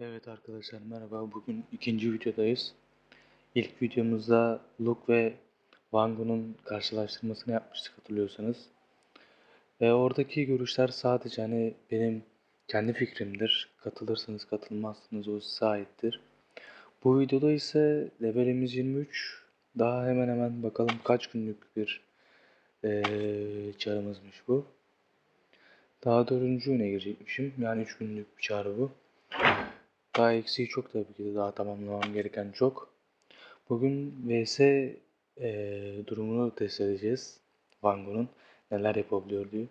Evet arkadaşlar merhaba. Bugün ikinci videodayız. İlk videomuzda Luke ve Wango'nun karşılaştırmasını yapmıştık hatırlıyorsanız. Ve oradaki görüşler sadece hani benim kendi fikrimdir. Katılırsanız katılmazsınız o size aittir. Bu videoda ise levelimiz 23. Daha hemen hemen bakalım kaç günlük bir eee çarımızmış bu. Daha dördüncü güne girecekmişim. Yani 3 günlük bir çağrı bu. Daha eksiği çok tabii ki de daha tamamlamam gereken çok. Bugün VS eee, durumunu test edeceğiz. Vango'nun neler yapabiliyor diye.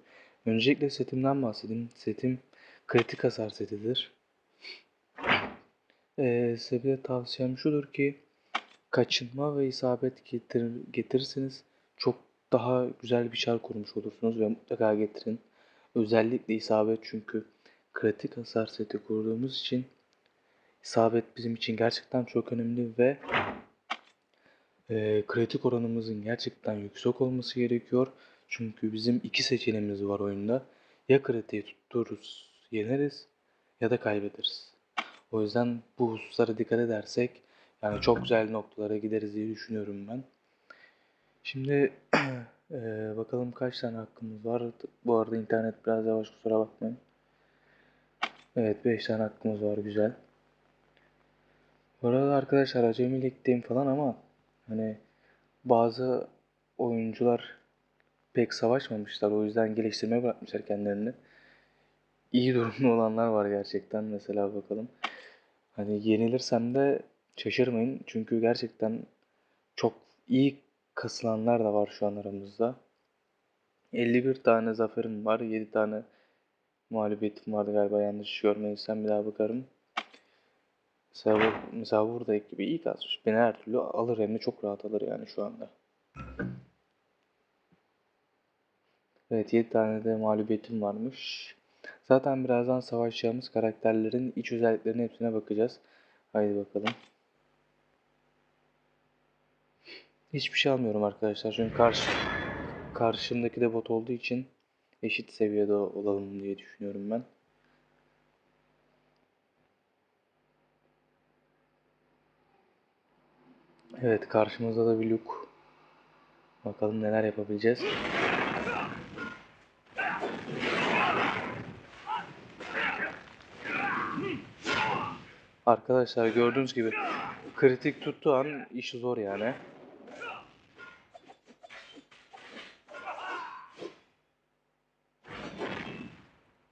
Öncelikle setimden bahsedeyim. Setim kritik hasar setidir. Eee size tavsiyem şudur ki kaçınma ve isabet getir, getirirseniz çok daha güzel bir şar kurmuş olursunuz ve mutlaka getirin. Özellikle isabet çünkü kritik hasar seti kurduğumuz için isabet bizim için gerçekten çok önemli ve e, kritik oranımızın gerçekten yüksek olması gerekiyor. Çünkü bizim iki seçeneğimiz var oyunda. Ya kritiği tuttururuz, yeneriz ya da kaybederiz. O yüzden bu hususlara dikkat edersek yani çok güzel noktalara gideriz diye düşünüyorum ben. Şimdi e, bakalım kaç tane hakkımız var. Bu arada internet biraz yavaş kusura bakmayın. Evet 5 tane hakkımız var güzel. Bu arada arkadaşlar acemilikteyim falan ama hani bazı oyuncular pek savaşmamışlar. O yüzden geliştirmeye bırakmışlar kendilerini. İyi durumda olanlar var gerçekten. Mesela bakalım. Hani yenilirsem de şaşırmayın. Çünkü gerçekten çok iyi kasılanlar da var şu an aramızda. 51 tane zaferim var. 7 tane mağlubiyetim vardı galiba yanlış görmediysem bir daha bakarım. Bu, mesela burada ekibi iyi kasmış. Beni her türlü alır hem de çok rahat alır yani şu anda. Evet 7 tane de mağlubiyetim varmış. Zaten birazdan savaşacağımız karakterlerin iç özelliklerine hepsine bakacağız. Haydi bakalım. Hiçbir şey almıyorum arkadaşlar. Çünkü karşı, karşımdaki de bot olduğu için eşit seviyede olalım diye düşünüyorum ben. Evet karşımızda da bir Luke. Bakalım neler yapabileceğiz. Arkadaşlar gördüğünüz gibi kritik tuttuğu an işi zor yani.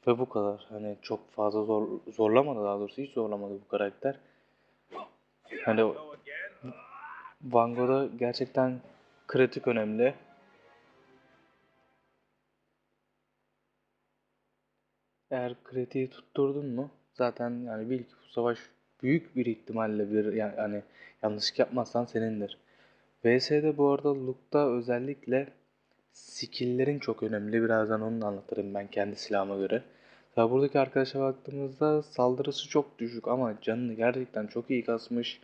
Ve bu kadar. Hani çok fazla zor zorlamadı daha doğrusu hiç zorlamadı bu karakter. Hani Van Gogh'da gerçekten kritik önemli. Eğer kritiği tutturdun mu zaten yani bil ki bu savaş büyük bir ihtimalle bir yani, yani yanlışlık yapmazsan senindir. VS'de bu arada Luke'da özellikle skill'lerin çok önemli. Birazdan onu anlatırım ben kendi silahıma göre. Ya buradaki arkadaşa baktığımızda saldırısı çok düşük ama canını gerçekten çok iyi kasmış.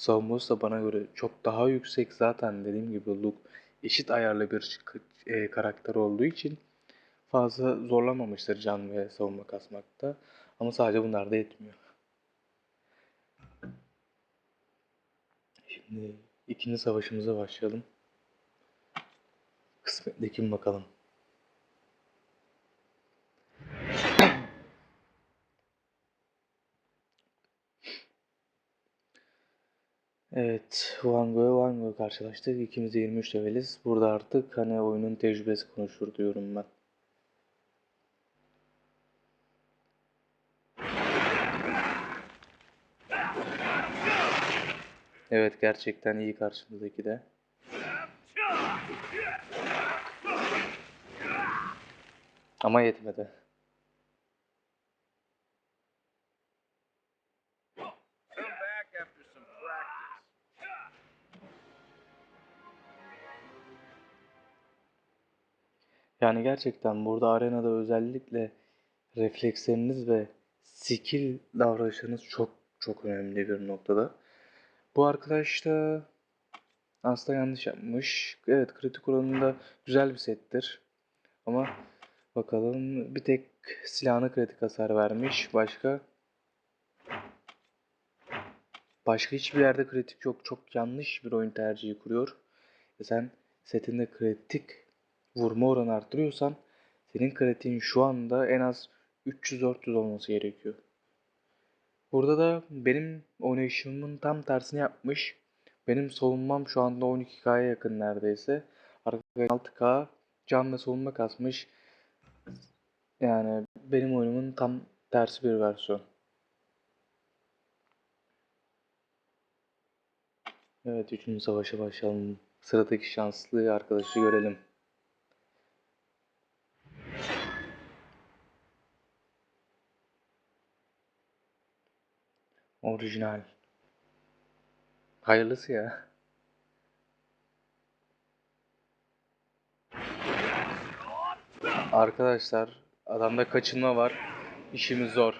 Savunması da bana göre çok daha yüksek zaten dediğim gibi Luke eşit ayarlı bir e, karakter olduğu için fazla zorlamamıştır can ve savunma kasmakta. Ama sadece bunlar da yetmiyor. Şimdi ikinci savaşımıza başlayalım. Kısmetli kim bakalım. Evet, Wango Wango karşılaştık. İkimiz de 23 leveliz. Burada artık hani oyunun tecrübesi konuşur diyorum ben. Evet gerçekten iyi karşımızdaki de. Ama yetmedi. Yani gerçekten burada arenada özellikle refleksleriniz ve skill davranışlarınız çok çok önemli bir noktada. Bu arkadaş da aslında yanlış yapmış. Evet kritik oranında güzel bir settir. Ama bakalım bir tek silahına kritik hasar vermiş. Başka Başka hiçbir yerde kritik yok. Çok yanlış bir oyun tercihi kuruyor. Ve sen setinde kritik vurma oranı arttırıyorsan senin kritiğin şu anda en az 300-400 olması gerekiyor. Burada da benim oynayışımın tam tersini yapmış. Benim savunmam şu anda 12K'ya yakın neredeyse. Arkadaşlar 6K can ve savunma kasmış. Yani benim oyunumun tam tersi bir versiyon. Evet, üçüncü savaşa başlayalım. Sıradaki şanslı arkadaşı görelim. Orijinal. Hayırlısı ya. Arkadaşlar, adamda kaçınma var. İşimiz zor.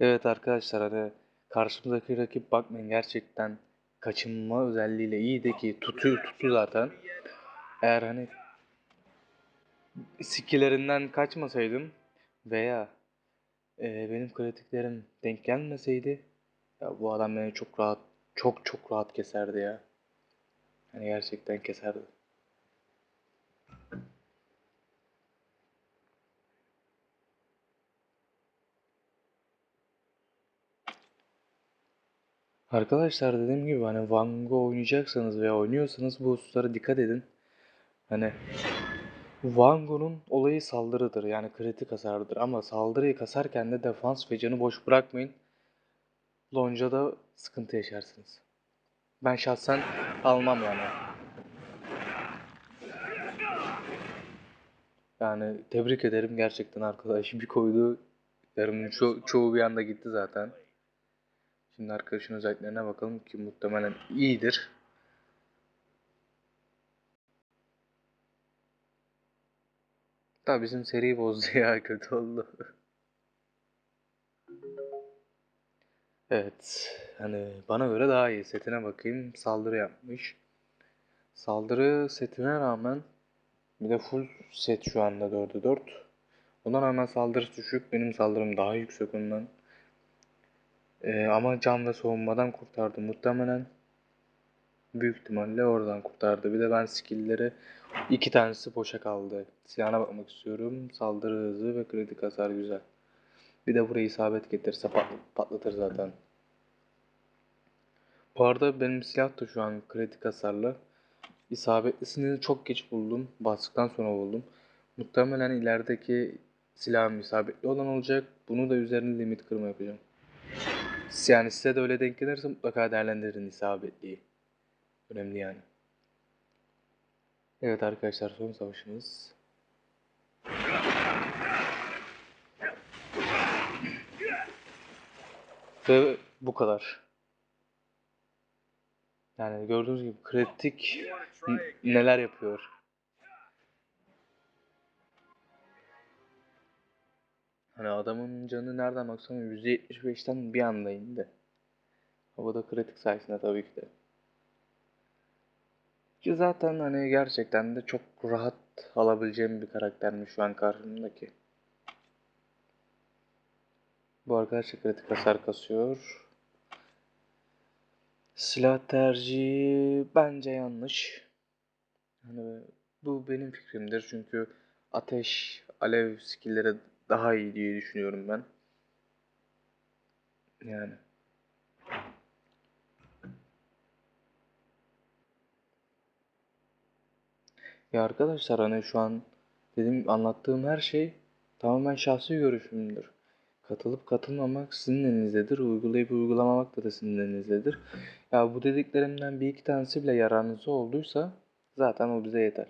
Evet arkadaşlar hani karşımızdaki rakip bakmayın gerçekten kaçınma özelliğiyle iyiydi ki tutu tuttu zaten. Eğer hani skillerinden kaçmasaydım veya e, benim kritiklerim denk gelmeseydi ya bu adam beni çok rahat çok çok rahat keserdi ya. Hani gerçekten keserdi. Arkadaşlar dediğim gibi hani Van Gogh oynayacaksanız veya oynuyorsanız bu hususlara dikkat edin. Hani Van Gogh'un olayı saldırıdır yani kritik hasardır ama saldırıyı kasarken de defans ve canı boş bırakmayın. Lonca'da sıkıntı yaşarsınız. Ben şahsen almam yani. Yani tebrik ederim gerçekten arkadaş bir koydu. Yarımın ço- çoğu bir anda gitti zaten. Şimdi arkadaşın özelliklerine bakalım ki muhtemelen iyidir. Tabii bizim seri bozdu ya kötü oldu. Evet. Hani bana göre daha iyi. Setine bakayım. Saldırı yapmış. Saldırı setine rağmen bir de full set şu anda 4'e 4. Ona rağmen saldırısı düşük. Benim saldırım daha yüksek ondan. Ee, ama can ve soğunmadan kurtardı muhtemelen. Büyük ihtimalle oradan kurtardı. Bir de ben skill'leri iki tanesi boşa kaldı. Silahına bakmak istiyorum. Saldırı hızı ve kritik hasar güzel. Bir de buraya isabet getirse pat- patlatır zaten. Bu arada benim silah da şu an kritik hasarlı. İsabetlisini çok geç buldum. Bastıktan sonra buldum. Muhtemelen ilerideki silahım isabetli olan olacak. Bunu da üzerine limit kırma yapacağım. Yani size de öyle denk gelirse mutlaka değerlendirin isabetliyi. Önemli yani. Evet arkadaşlar son savaşımız. Ve bu kadar. Yani gördüğünüz gibi kritik neler yapıyor. Hani adamın canı nereden baksan %75'ten bir anda indi. Bu da kritik sayesinde tabii ki de. Ki zaten hani gerçekten de çok rahat alabileceğim bir karaktermiş şu an karşımdaki. Bu arkadaş da kritik hasar kasıyor. Silah tercihi bence yanlış. Hani bu benim fikrimdir çünkü ateş, alev skillleri daha iyi diye düşünüyorum ben. Yani. Ya arkadaşlar hani şu an dedim anlattığım her şey tamamen şahsi görüşümdür. Katılıp katılmamak sizin elinizdedir. Uygulayıp uygulamamak da, da sizin elinizdedir. Ya bu dediklerimden bir iki tanesi bile yararınıza olduysa zaten o bize yeter.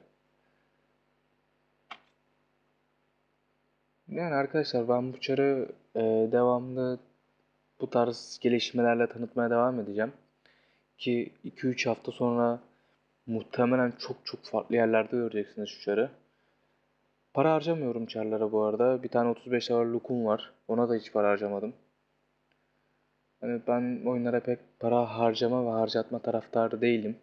Yani arkadaşlar ben bu çarı e, devamlı bu tarz gelişmelerle tanıtmaya devam edeceğim. Ki 2-3 hafta sonra muhtemelen çok çok farklı yerlerde göreceksiniz şu çarı. Para harcamıyorum çarlara bu arada. Bir tane 35 dolar lookum var. Ona da hiç para harcamadım. Yani ben oyunlara pek para harcama ve harcatma taraftarı değilim.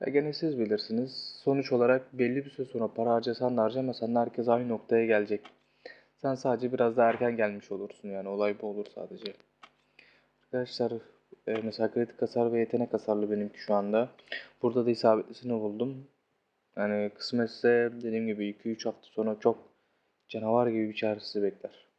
Ya gene siz bilirsiniz. Sonuç olarak belli bir süre sonra para harcasan da harcamasan da herkes aynı noktaya gelecek. Sen sadece biraz daha erken gelmiş olursun yani olay bu olur sadece. Arkadaşlar e, mesela kritik hasar ve yetenek hasarlı benimki şu anda. Burada da isabetlisini buldum. Yani kısmetse dediğim gibi 2-3 hafta sonra çok canavar gibi bir çaresi bekler.